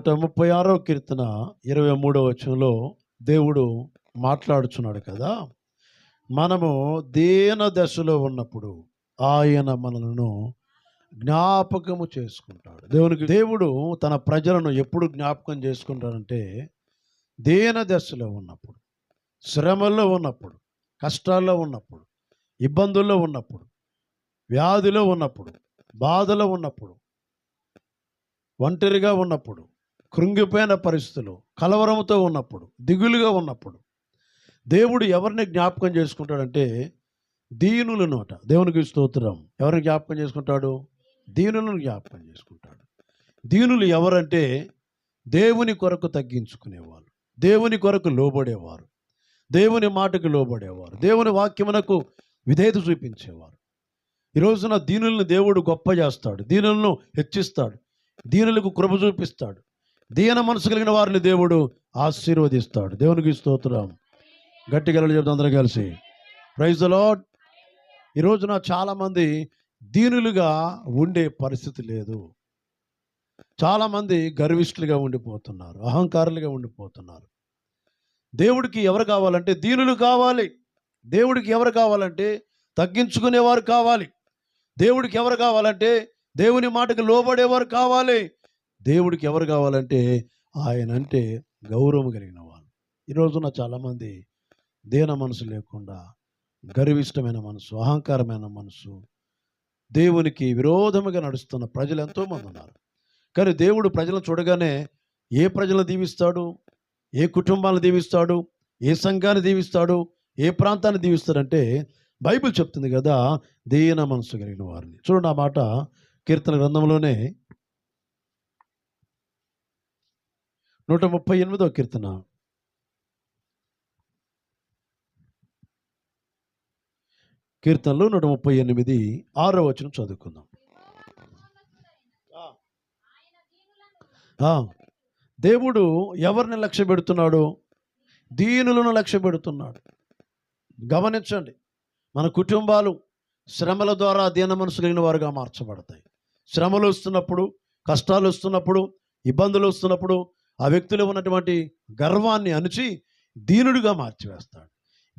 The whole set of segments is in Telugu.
నూట ముప్పై ఆరో కీర్తన ఇరవై మూడో వచనంలో దేవుడు మాట్లాడుచున్నాడు కదా. మనము దీన దశలో ఉన్నప్పుడు ఆయన మనలను జ్ఞాపకము చేసుకుంటాడు. దేవునికి దేవుడు తన ప్రజలను ఎప్పుడు జ్ఞాపకం చేసుకుంటాడంటే దీన దశలో ఉన్నప్పుడు శ్రమల్లో ఉన్నప్పుడు కష్టాల్లో ఉన్నప్పుడు ఇబ్బందుల్లో ఉన్నప్పుడు వ్యాధిలో ఉన్నప్పుడు బాధలో ఉన్నప్పుడు ఒంటరిగా ఉన్నప్పుడు కృంగిపోయిన పరిస్థితులు కలవరంతో ఉన్నప్పుడు దిగులుగా ఉన్నప్పుడు దేవుడు ఎవరిని జ్ఞాపకం చేసుకుంటాడంటే దీనుల నోట. దేవునికి స్తోత్రం. ఎవరిని జ్ఞాపకం చేసుకుంటాడు? దీనులను జ్ఞాపకం చేసుకుంటాడు. దీనులు ఎవరంటే దేవుని కొరకు తగ్గించుకునేవాళ్ళు దేవుని కొరకు లోబడేవారు. దేవుని మాటకు లోబడేవారు. దేవుని వాక్యమునకు విధేయత చూపించేవారు. ఈ రోజున దీనులను దేవుడు గొప్ప చేస్తాడు. దీనులను హెచ్చిస్తాడు. దీనులకు కృప చూపిస్తాడు. దీన మనసు కలిగిన వారిని దేవుడు ఆశీర్వదిస్తాడు. దేవునికి స్తోత్రం. గట్టి గలలు చెప్తాం అందరం కలిసి. ప్రైజ్ లాడ్ ఈ రోజున చాలామంది దీనులుగా ఉండే పరిస్థితి లేదు. చాలామంది గర్విష్ఠులుగా ఉండిపోతున్నారు. అహంకారులుగా ఉండిపోతున్నారు. దేవుడికి ఎవరు కావాలంటే దీనులు కావాలి. దేవుడికి ఎవరు కావాలంటే తగ్గించుకునేవారు కావాలి. దేవుడికి ఎవరు కావాలంటే దేవుని మాటకు లోబడేవారు కావాలి. దేవుడికి ఎవరు కావాలంటే ఆయన అంటే గౌరవం కలిగిన వాళ్ళు. ఈ రోజున చాలామంది దేన మనసు లేకుండా గర్విష్టమైన మనసు అహంకారమైన మనసు దేవునికి విరోధముగా నడుస్తున్న ప్రజలు ఎంతోమంది ఉన్నారు. కానీ దేవుడు ప్రజలను చూడగానే ఏ ప్రజలను దీవిస్తాడు? ఏ కుటుంబాలను దీవిస్తాడు? ఏ సంఘాన్ని దీవిస్తాడు? ఏ ప్రాంతాన్ని దీవిస్తాడంటే బైబిల్ చెప్తుంది కదా దీన మనసు కలిగిన వారిని. చూడండి ఆ మాట కీర్తన గ్రంథంలోనే నూట ముప్పై ఎనిమిదో కీర్తన. కీర్తనలు నూట ముప్పై ఎనిమిది ఆరో వచ్చిన చదువుకుందాం. దేవుడు ఎవరిని లక్ష్య పెడుతున్నాడు? దీనులను లక్ష్య పెడుతున్నాడు. గమనించండి మన కుటుంబాలు శ్రమల ద్వారా దీన మనసు కలిగిన వారుగా మార్చబడతాయి. శ్రమలు వస్తున్నప్పుడు కష్టాలు వస్తున్నప్పుడు ఇబ్బందులు వస్తున్నప్పుడు ఆ వ్యక్తిలో ఉన్నటువంటి గర్వాన్ని అణిచి దీనుడిగా మార్చివేస్తాడు.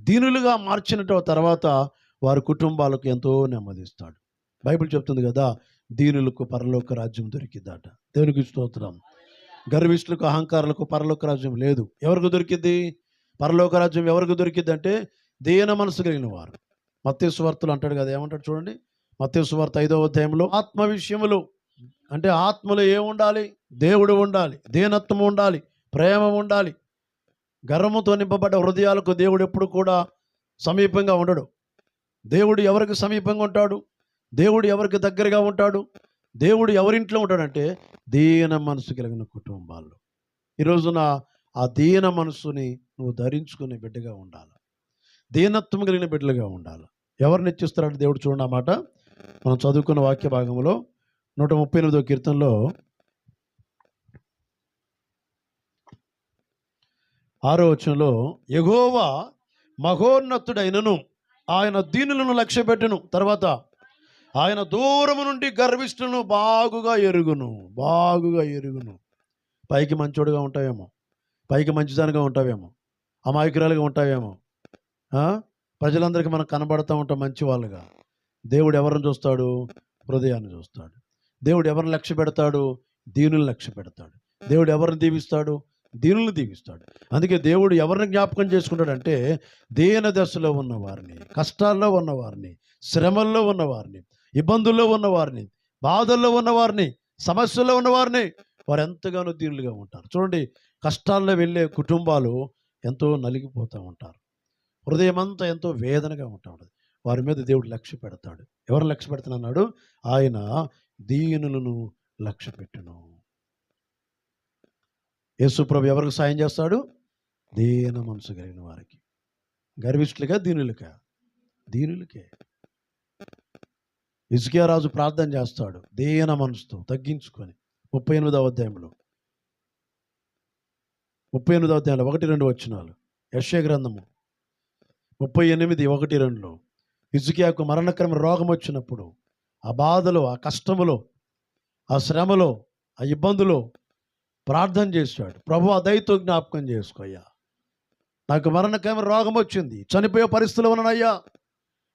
దీనులుగా మార్చిన తర్వాత వారి కుటుంబాలకు ఎంతో నెమ్మదిస్తాడు. బైబిల్ చెప్తుంది కదా దీనులకు పరలోక రాజ్యం దొరికిద్దట దేవునికి స్తోత్రం. గర్విష్ఠులకు అహంకారులకు పరలోక రాజ్యం లేదు. ఎవరికి దొరికింది? పరలోక రాజ్యం ఎవరికి దొరికింది అంటే దీన మనసు కలిగిన వారు. మత్స్యవార్తలు అంటాడు కదా ఏమంటాడు చూడండి? మత్స్యవార్త ఐదవ అధ్యాయంలో ఆత్మ విషయములు అంటే ఆత్మలో ఏం ఉండాలి దేవుడు ఉండాలి దీనత్వం ఉండాలి ప్రేమ ఉండాలి. గర్వముతో నింపబడ్డ హృదయాలకు దేవుడు ఎప్పుడు కూడా సమీపంగా ఉండడు. దేవుడు ఎవరికి సమీపంగా ఉంటాడు? దేవుడు ఎవరికి దగ్గరగా ఉంటాడు? దేవుడు ఎవరింట్లో ఉంటాడంటే దీన మనసు కలిగిన కుటుంబాల్లో. ఈ రోజున ఆ దీన మనసుని నువ్వు ధరించుకునే బిడ్డగా ఉండాలి. దీనత్వం కలిగిన బిడ్డలుగా ఉండాలి. ఎవరిని ఇచ్చిస్తారంటే దేవుడు చూడండి అన్నమాట మనం చదువుకున్న వాక్య భాగంలో నూట ముప్పై ఎనిమిదో కీర్తనలో ఆరో వచనంలో ఎగోవా మహోన్నతుడైనను ఆయన దీనులను లక్ష్యపెట్టను. తర్వాత ఆయన దూరము నుండి గర్విష్ఠులను బాగుగా ఎరుగును బాగుగా ఎరుగును. పైకి మంచోడుగా ఉంటావేమో పైకి మంచిదానిగా ఉంటావేమో అమాయకురాలుగా ఉంటావేమో ప్రజలందరికీ మనం కనబడుతూ ఉంటాం మంచి వాళ్ళుగా దేవుడు ఎవరిని చూస్తాడు? హృదయాన్ని చూస్తాడు. దేవుడు ఎవరిని లక్ష్య పెడతాడు? దీనులను లక్ష్య పెడతాడు. దేవుడు ఎవరిని దీవిస్తాడు? దీనులను దీవిస్తాడు. అందుకే దేవుడు ఎవరిని జ్ఞాపకం చేసుకుంటాడంటే దీన దశలో ఉన్నవారిని కష్టాల్లో ఉన్నవారిని శ్రమల్లో ఉన్నవారిని ఇబ్బందుల్లో ఉన్నవారిని బాధల్లో ఉన్నవారిని సమస్యల్లో ఉన్నవారిని వారు ఎంతగానో దీనులుగా ఉంటారు. చూడండి కష్టాల్లో వెళ్ళే కుటుంబాలు ఎంతో నలిగిపోతూ ఉంటారు. హృదయం అంతా ఎంతో వేదనగా ఉంటా ఉంటుంది. వారి మీద దేవుడు లక్ష్య పెడతాడు. ఎవరు లక్ష్య పెడుతున్నాడు ఆయన దీనులను లక్ష్య పెట్టును యేసుప్రభు ఎవరికి సాయం చేస్తాడు? దీన మనసు కలిగిన వారికి. గర్విష్ఠులుగా దీనులుగా. దీనులకే ఇసుకియా రాజు ప్రార్థన చేస్తాడు. దీన మనసుతో తగ్గించుకొని. ముప్పై ఎనిమిదవ అధ్యాయంలో. ముప్పై ఎనిమిదవ అధ్యాయంలో ఒకటి రెండు వచ్చినాలు యశ్య గ్రంథము ముప్పై ఎనిమిది ఒకటి రెండులో. ఇజుకియాకు మరణకరమ రోగం వచ్చినప్పుడు ఆ బాధలు ఆ కష్టములో ఆ శ్రమలో ఆ ఇబ్బందులు ప్రార్థన చేశాడు. ప్రభు అదైతో జ్ఞాపకం చేసుకోయ్యా నాకు మరణకమైన రోగం వచ్చింది. చనిపోయే పరిస్థితులు ఉన్నానయ్యా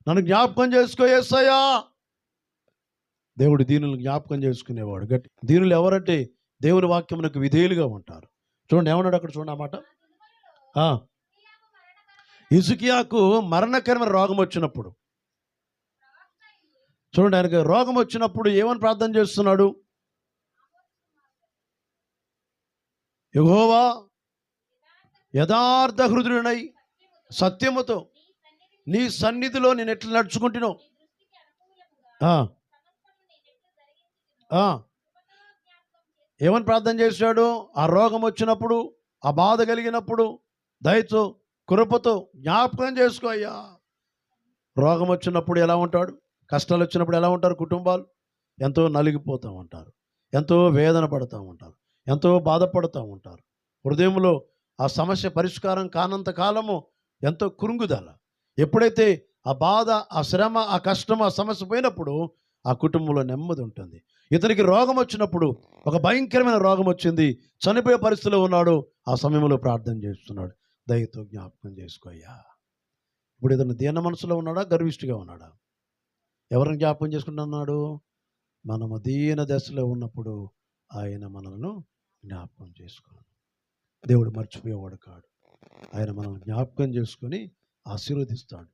నన్ను జ్ఞాపకం చేసుకో ఏసయ్యా. దేవుడు దీనులు జ్ఞాపకం చేసుకునేవాడు. గట్టి దీనులు ఎవరంటే దేవుని వాక్యమునకు విధేయులుగా ఉంటారు. చూడండి ఏమన్నాడు అక్కడ చూడండి అన్నమాట ఇసుకియాకు మరణకరమైన రోగం వచ్చినప్పుడు చూడండి ఆయనకి రోగం వచ్చినప్పుడు ఏమని ప్రార్థన చేస్తున్నాడు? యహోవా యథార్థ హృదయుడై సత్యముతో నీ సన్నిధిలో నేను ఎట్లా నడుచుకుంటున్నావు? ఏమని ప్రార్థన చేశాడు? ఆ రోగం వచ్చినప్పుడు ఆ బాధ కలిగినప్పుడు దయతో కృపతో జ్ఞాపకం చేసుకో అయ్యా. రోగం వచ్చినప్పుడు ఎలా ఉంటాడు? కష్టాలు వచ్చినప్పుడు ఎలా ఉంటారు కుటుంబాలు? ఎంతో నలిగిపోతూ ఉంటారు ఎంతో వేదన పడుతూ ఉంటారు ఎంతో బాధపడుతూ ఉంటారు. హృదయంలో ఆ సమస్య పరిష్కారం కానంత కాలము ఎంతో కురుంగుదల. ఎప్పుడైతే ఆ బాధ ఆ శ్రమ ఆ కష్టం ఆ సమస్య పోయినప్పుడు ఆ కుటుంబంలో నెమ్మది ఉంటుంది. ఇతనికి రోగం వచ్చినప్పుడు ఒక భయంకరమైన రోగం వచ్చింది చనిపోయే పరిస్థితిలో ఉన్నాడు ఆ సమయంలో ప్రార్థన చేస్తున్నాడు. దయతో జ్ఞాపకం చేసుకోయ్యా ఇప్పుడు ఇతను దీన మనసులో ఉన్నాడా? గర్విష్ఠిగా ఉన్నాడా? ఎవరిని జ్ఞాపకం చేసుకుంటున్నాడు? మనము దీన దశలో ఉన్నప్పుడు ఆయన మనల్ని జ్ఞాపకం చేసుకున్నాడు దేవుడు మర్చిపోయేవాడు కాడు. ఆయన మనల్ని జ్ఞాపకం చేసుకొని ఆశీర్వదిస్తాడు.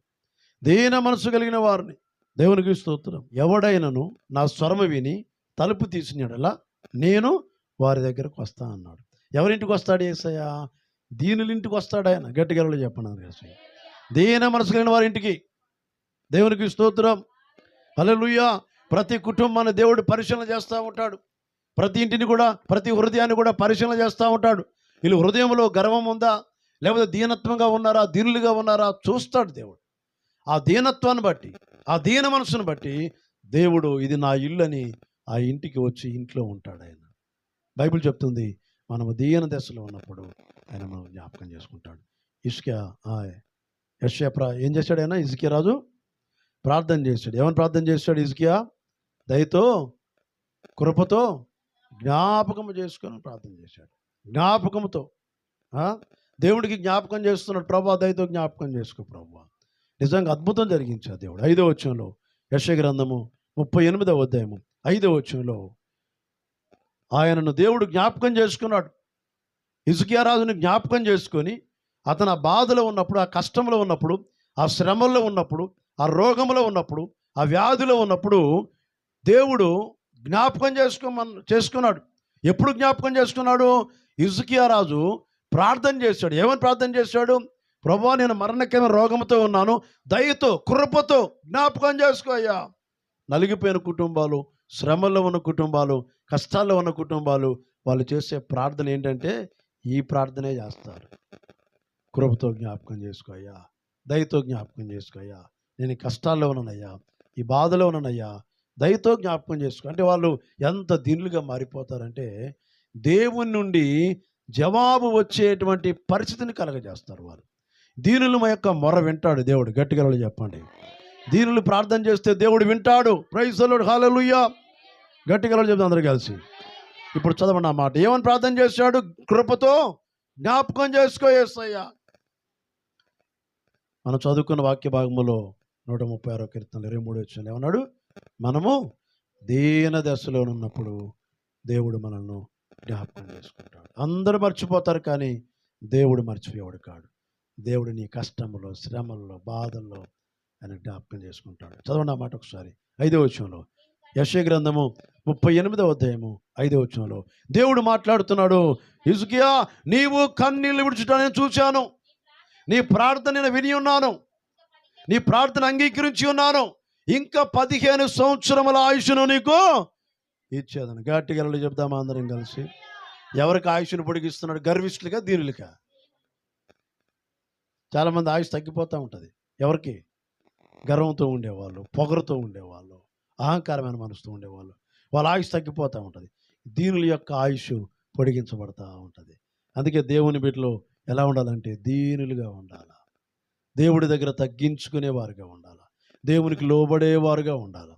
దీన మనసు కలిగిన వారిని దేవునికి స్తోత్రం. ఎవడైనను నా స్వరము విని తలుపు తీసినడలా నేను వారి దగ్గరకు వస్తా అన్నాడు. ఎవరింటికి వస్తాడు ఏసయ్యా? దీనులింటికి వస్తాడు ఆయన. గట్టిగలలో చెప్పండి ఏసయ్య? దీన మనసు కలిగిన వారి ఇంటికి. దేవునికి స్తోత్రం. హల్లెలూయా. ప్రతి కుటుంబాన్ని దేవుడు పరిశీలన చేస్తూ ఉంటాడు. ప్రతి ఇంటిని కూడా ప్రతి హృదయాన్ని కూడా పరిశీలన చేస్తూ ఉంటాడు. వీళ్ళు హృదయంలో గర్వం ఉందా? లేకపోతే దీనత్వంగా ఉన్నారా? దీనులుగా ఉన్నారా? చూస్తాడు దేవుడు. ఆ దీనత్వాన్ని బట్టి ఆ దీన మనసును బట్టి దేవుడు ఇది నా ఇల్లు అని ఆ ఇంటికి వచ్చి ఇంట్లో ఉంటాడు ఆయన. బైబిల్ చెప్తుంది మనము దీన దశలో ఉన్నప్పుడు ఆయన మనం జ్ఞాపకం చేసుకుంటాడు. ఇసుక యశ్యా ఏం చేశాడు ఆయన? ఇసుకే రాజు? ప్రార్థన చేశాడు. ఏమని ప్రార్థన చేశాడు ఇజ్కియా దయతో కృపతో జ్ఞాపకం చేసుకొని ప్రార్థన చేశాడు. జ్ఞాపకముతో. దేవుడికి జ్ఞాపకం చేస్తున్నాడు. ప్రభా దయతో జ్ఞాపకం చేసుకో ప్రభా. నిజంగా అద్భుతం జరిగించాడు దేవుడు. ఐదో వచ్చంలో యశ గ్రంథము ముప్పై ఎనిమిదవ అధ్యాయము ఐదో వచ్చంలో ఆయనను దేవుడు జ్ఞాపకం చేసుకున్నాడు. ఇసుకియా రాజుని జ్ఞాపకం చేసుకొని అతను ఆ బాధలో ఉన్నప్పుడు ఆ కష్టంలో ఉన్నప్పుడు ఆ శ్రమల్లో ఉన్నప్పుడు ఆ రోగంలో ఉన్నప్పుడు ఆ వ్యాధిలో ఉన్నప్పుడు దేవుడు జ్ఞాపకం చేసుకోమన్ చేసుకున్నాడు. ఎప్పుడు జ్ఞాపకం చేసుకున్నాడు? ఇసుకియా రాజు ప్రార్థన చేశాడు. ఏమని ప్రార్థన చేశాడు? ప్రభా నేను మరణకమైన రోగంతో ఉన్నాను. దయతో కృపతో జ్ఞాపకం చేసుకో అయ్యా. నలిగిపోయిన కుటుంబాలు శ్రమల్లో ఉన్న కుటుంబాలు కష్టాల్లో ఉన్న కుటుంబాలు వాళ్ళు చేసే ప్రార్థన ఏంటంటే ఈ ప్రార్థనే చేస్తారు. కృపతో జ్ఞాపకం చేసుకోయ్యా దయతో జ్ఞాపకం చేసుకోయ్యా నేను ఈ కష్టాల్లో ఉన్నానయ్యా. ఈ బాధలో ఉన్నానయ్యా. దయతో జ్ఞాపకం చేసుకో అంటే వాళ్ళు ఎంత దీనులుగా మారిపోతారంటే దేవుని నుండి జవాబు వచ్చేటువంటి పరిస్థితిని కలగజేస్తారు వారు. దీనులు మా యొక్క మొర వింటాడు దేవుడు. గట్టిగా చెప్పండి. దీనులు ప్రార్థన చేస్తే దేవుడు వింటాడు. ప్రైజ్ హాలలుయ్యా గట్టిగా చెప్తాం అందరూ కలిసి. ఇప్పుడు చదవండి ఆ మాట. ఏమని ప్రార్థన చేశాడు? కృపతో జ్ఞాపకం చేసుకో ఏసయ్యా మనం చదువుకున్న వాక్య భాగంలో నూట ముప్పై ఆరో కీర్తనలు ఇరవై మూడు వచ్చిన ఏమన్నాడు? మనము దీన దశలో ఉన్నప్పుడు దేవుడు మనల్ని జ్ఞాపకం చేసుకుంటాడు. అందరూ మర్చిపోతారు కానీ దేవుడు మర్చిపోయేవాడు కాడు. దేవుడు నీ కష్టంలో శ్రమల్లో బాధల్లో ఆయన జ్ఞాపకం చేసుకుంటాడు. చదవండి ఆ మాట ఒకసారి. ఐదో వచ్చంలో యశ గ్రంథము ముప్పై ఎనిమిదవ అధ్యాయము ఐదో వచ్చంలో దేవుడు మాట్లాడుతున్నాడు ఇసుకియా నీవు కన్నీళ్ళు విడుచుట నేను చూశాను. నీ ప్రార్థన నేను విని ఉన్నాను. నీ ప్రార్థన అంగీకరించి ఉన్నాను. ఇంకా పదిహేను సంవత్సరముల ఆయుష్ను నీకు ఇచ్చేదను. గట్టిగా చెప్దామా అందరం కలిసి? ఎవరికి ఆయుష్ను పొడిగిస్తున్నాడు? గర్విష్ఠులుగా దీనులుగా. చాలామంది ఆయుష్ తగ్గిపోతూ ఉంటుంది. ఎవరికి? గర్వంతో ఉండేవాళ్ళు పొగరుతో ఉండేవాళ్ళు అహంకారమైన మనసుతో ఉండేవాళ్ళు. వాళ్ళ ఆయుష్ తగ్గిపోతూ ఉంటుంది. దీనుల యొక్క ఆయుష్ పొడిగించబడతా ఉంటుంది. అందుకే దేవుని బిడ్డలో ఎలా ఉండాలంటే దీనులుగా ఉండాలి? దేవుడి దగ్గర తగ్గించుకునేవారుగా ఉండాలి? దేవునికి లోబడేవారుగా ఉండాలి?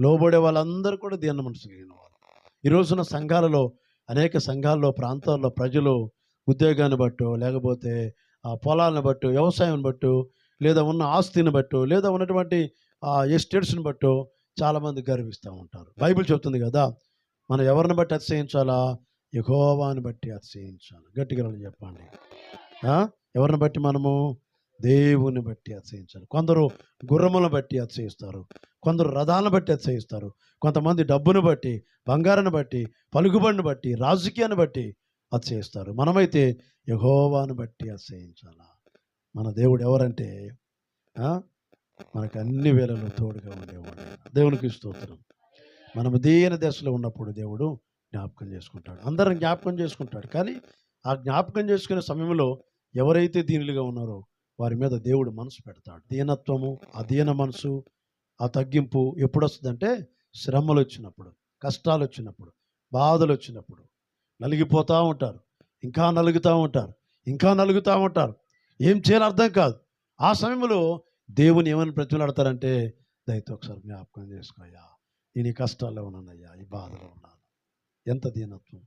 లోబడే వాళ్ళందరూ కూడా దీన్న మనసు కలిగిన వారు ఈరోజున సంఘాలలో అనేక సంఘాల్లో ప్రాంతాల్లో ప్రజలు ఉద్యోగాన్ని బట్టో లేకపోతే ఆ పొలాలను బట్టు వ్యవసాయం బట్టు లేదా ఉన్న ఆస్తిని బట్టో లేదా ఉన్నటువంటి ఆ ఎస్టేట్స్ని బట్టో చాలామంది గర్విస్తూ ఉంటారు. బైబిల్ చెప్తుంది కదా మనం ఎవరిని బట్టి అతిశయించాలా? యహోవాని బట్టి అతిశయించాలి. గట్టిగా చెప్పండి. ఎవరిని బట్టి మనము దేవుని బట్టి అతిశయించాలి. కొందరు గుర్రములను బట్టి అతిశయిస్తారు. కొందరు రథాలను బట్టి అతిశయిస్తారు. కొంతమంది డబ్బును బట్టి బంగారాన్ని బట్టి పలుకుబడిని బట్టి రాజకీయాన్ని బట్టి అతిశయిస్తారు. మనమైతే యహోవాను బట్టి అతిశయించాల? మన దేవుడు ఎవరంటే మనకు అన్ని వేళలు తోడుగా ఉండేవాడు. దేవునికి స్తోత్రం. మనం దీన దశలో ఉన్నప్పుడు దేవుడు జ్ఞాపకం చేసుకుంటాడు. అందరం జ్ఞాపకం చేసుకుంటాడు. కానీ ఆ జ్ఞాపకం చేసుకునే సమయంలో ఎవరైతే దీనిలుగా ఉన్నారో వారి మీద దేవుడు మనసు పెడతాడు. దీనత్వము అధీన మనసు ఆ తగ్గింపు ఎప్పుడు వస్తుందంటే శ్రమలు వచ్చినప్పుడు కష్టాలు వచ్చినప్పుడు బాధలు వచ్చినప్పుడు నలిగిపోతూ ఉంటారు. ఇంకా నలుగుతూ ఉంటారు. ఇంకా నలుగుతూ ఉంటారు. ఏం చేయాలో అర్థం కాదు. ఆ సమయంలో దేవుని ఏమని ప్రతిమలాడతారంటే దయతో ఒకసారి జ్ఞాపకం చేసుకోయ్యా నేను ఈ కష్టాల్లో ఉన్నానయ్యా ఈ బాధలో ఉన్నాను. ఎంత దీనత్వం.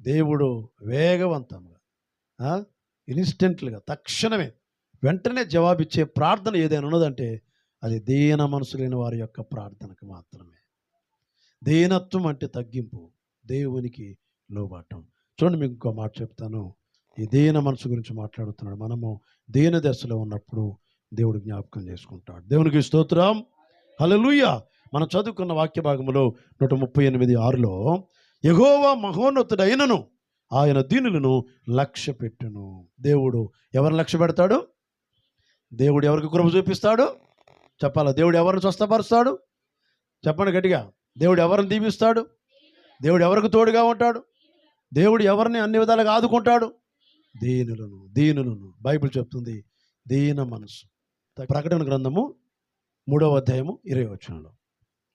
దేవుడు వేగవంతంగా ఇన్స్టెంట్లుగా తక్షణమే వెంటనే జవాబిచ్చే ప్రార్థన ఏదైనా ఉన్నదంటే అది దీన మనసు లేని వారి యొక్క ప్రార్థనకు మాత్రమే. దీనత్వం అంటే తగ్గింపు దేవునికి లోబాటం చూడండి మీకు ఇంకో మాట చెప్తాను. ఈ దీన మనసు గురించి మాట్లాడుతున్నాడు. మనము దీన దశలో ఉన్నప్పుడు దేవుడు జ్ఞాపకం చేసుకుంటాడు. దేవునికి స్తోత్రం. హల్లెలూయా! మనం చదువుకున్న వాక్య భాగంలో నూట ముప్పై ఎనిమిది ఆరులో ఎగోవ మహోన్నతుడైనను ఆయన దీనులను లక్ష్య పెట్టును దేవుడు ఎవరిని లక్ష్య పెడతాడు దేవుడు ఎవరికి కృప చూపిస్తాడు? చెప్పాలా? దేవుడు ఎవరిని స్వస్థపరుస్తాడు? చెప్పండి గట్టిగా. దేవుడు ఎవరిని దీపిస్తాడు దేవుడు ఎవరికి తోడుగా ఉంటాడు? దేవుడు ఎవరిని అన్ని విధాలుగా ఆదుకుంటాడు? దీనులను దీనులను. బైబిల్ చెప్తుంది దీన మనసు ప్రకటన గ్రంథము మూడవ అధ్యాయము ఇరవై వచనంలో.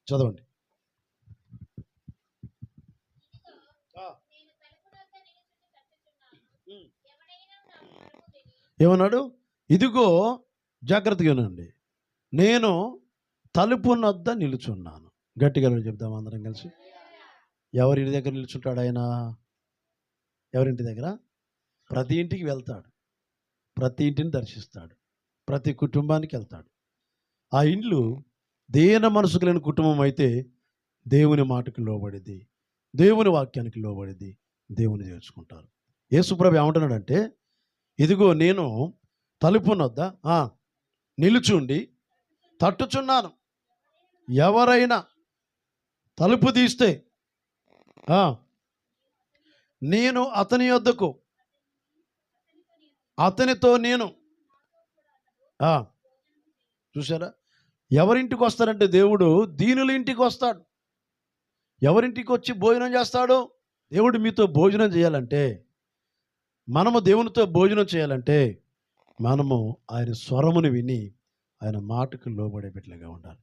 చదవండి. ఏమన్నాడు? ఇదిగో జాగ్రత్తగా వినండి నేను తలుపునొద్ద నిలుచున్నాను. గట్టిగా చెప్దాం అందరం కలిసి? ఎవరింటి దగ్గర నిలుచుంటాడు ఆయన? ఎవరింటి దగ్గర? ప్రతి ఇంటికి వెళ్తాడు. ప్రతి ఇంటిని దర్శిస్తాడు. ప్రతి కుటుంబానికి వెళ్తాడు. ఆ ఇండ్లు దేన మనసుకు లేని కుటుంబం అయితే దేవుని మాటకు లోబడిది దేవుని వాక్యానికి లోబడిది దేవుని చేర్చుకుంటారు. యేసుప్రభు ఏమంటున్నాడంటే ఇదిగో నేను తలుపునొద్ద? నిలుచుండి తట్టుచున్నాను. ఎవరైనా తలుపు తీస్తే నేను అతని యొద్దకు అతనితో నేను చూసారా ఎవరింటికి వస్తారంటే దేవుడు దీనుల ఇంటికి వస్తాడు ఎవరింటికి వచ్చి భోజనం చేస్తాడు? దేవుడు మీతో భోజనం చేయాలంటే మనము దేవునితో భోజనం చేయాలంటే మనము ఆయన స్వరమును విని ఆయన మాటకు లోబడే బిడ్డలుగా ఉండాలి.